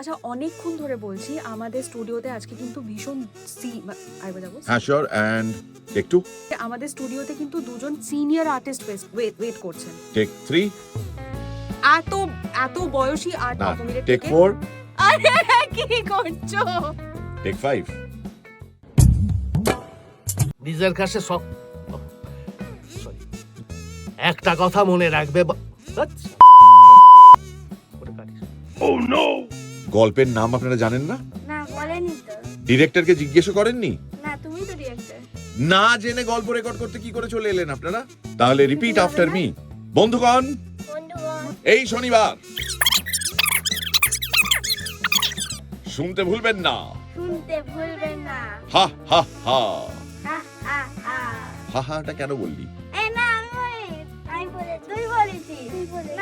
আচ্ছা অনেকক্ষণ ধরে বলছি আমাদের স্টুডিওতে আজকে কিন্তু ভীষণ সি আইবার যাব। হ্যাঁ শিওর অ্যান্ড টেক টু আমাদের স্টুডিওতে কিন্তু দুজন সিনিয়র আর্টিস্ট ওয়েট ওয়েট করছেন। টেক থ্রি এত এত বয়সী আর্ট না টেক? ফোর আরে কি করছ? টেক ফাইভ নিজের কাছে সব একটা কথা মনে রাখবে বা- আচ্ছা। গল্পের নাম আপনারা জানেন না? ডিরেক্টরকে জিজ্ঞেস করেননি? না জেনে গল্প রেকর্ড করতে কি করে চলে এলেন আপনারা? তাহলে রিপিট আফটার মি বন্ধুগণ এই শনিবার। শুনতে ভুলবেন না। শুনতে হা হা হা। হা হাটা কেন বললি? না আমি আমি বলে তুই বলেছিস